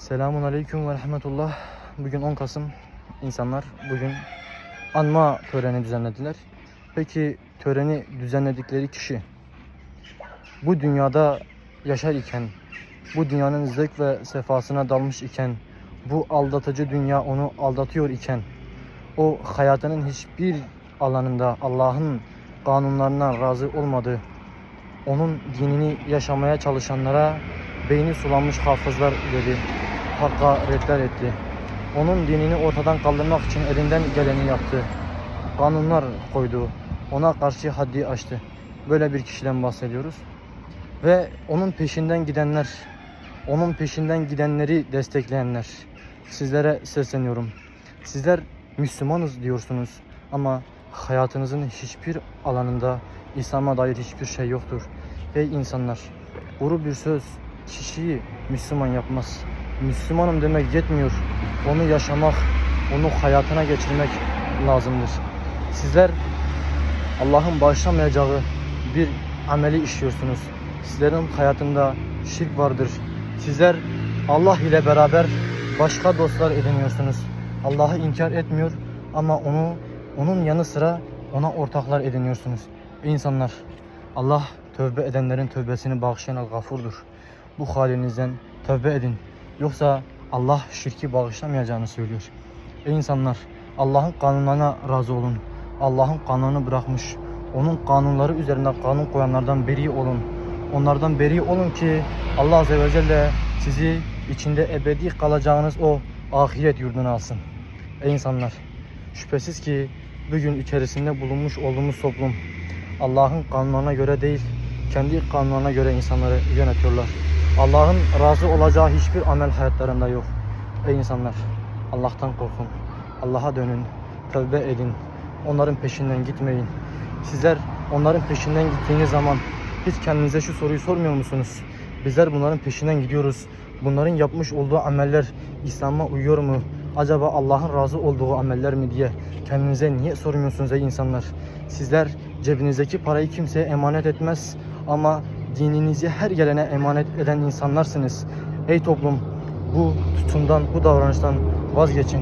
Selamun Aleyküm ve Rahmetullah. Bugün 10 Kasım. İnsanlar bugün anma töreni düzenlediler. Peki töreni düzenledikleri kişi bu dünyada yaşar iken, bu dünyanın zevk ve sefasına dalmış iken, bu aldatıcı dünya onu aldatıyor iken, o hayatının hiçbir alanında Allah'ın kanunlarına razı olmadığı, onun dinini yaşamaya çalışanlara beyni sulanmış hafızlar dedi, hakaretler etti. Onun dinini ortadan kaldırmak için elinden geleni yaptı. Kanunlar koydu. Ona karşı haddi aştı. Böyle bir kişiden bahsediyoruz. Ve onun peşinden gidenler, onun peşinden gidenleri destekleyenler. Sizlere sesleniyorum. Sizler Müslümanız diyorsunuz ama hayatınızın hiçbir alanında İslam'a dair hiçbir şey yoktur. Ey insanlar, kuru bir söz kişiyi Müslüman yapmaz. Müslümanım demek yetmiyor. Onu yaşamak, onu hayatına geçirmek lazımdır. Sizler Allah'ın bağışlamayacağı bir ameli işliyorsunuz. Sizlerin hayatında şirk vardır. Sizler Allah ile beraber başka dostlar ediniyorsunuz. Allah'ı inkar etmiyor ama onu onun yanı sıra ona ortaklar ediniyorsunuz. İnsanlar, Allah tövbe edenlerin tövbesini bağışlayan el-gafurdur. Bu halinizden tövbe edin. Yoksa Allah şirki bağışlamayacağını söylüyor. Ey insanlar, Allah'ın kanunlarına razı olun. Allah'ın kanunu bırakmış. Onun kanunları üzerinde kanun koyanlardan beri olun. Onlardan beri olun ki Allah Azze ve Celle sizi içinde ebedi kalacağınız o ahiret yurduna alsın. Ey insanlar, şüphesiz ki bugün içerisinde bulunmuş olduğumuz toplum Allah'ın kanunlarına göre değil, kendi kanunlarına göre insanları yönetiyorlar. Allah'ın razı olacağı hiçbir amel hayatlarında yok. Ey insanlar, Allah'tan korkun. Allah'a dönün, tövbe edin. Onların peşinden gitmeyin. Sizler onların peşinden gittiğiniz zaman hiç kendinize şu soruyu sormuyor musunuz? Bizler bunların peşinden gidiyoruz. Bunların yapmış olduğu ameller İslam'a uyuyor mu? Acaba Allah'ın razı olduğu ameller mi diye kendinize niye sormuyorsunuz ey insanlar? Sizler cebinizdeki parayı kimseye emanet etmez ama dininizi her gelene emanet eden insanlarsınız. Ey toplum bu tutumdan, bu davranıştan vazgeçin.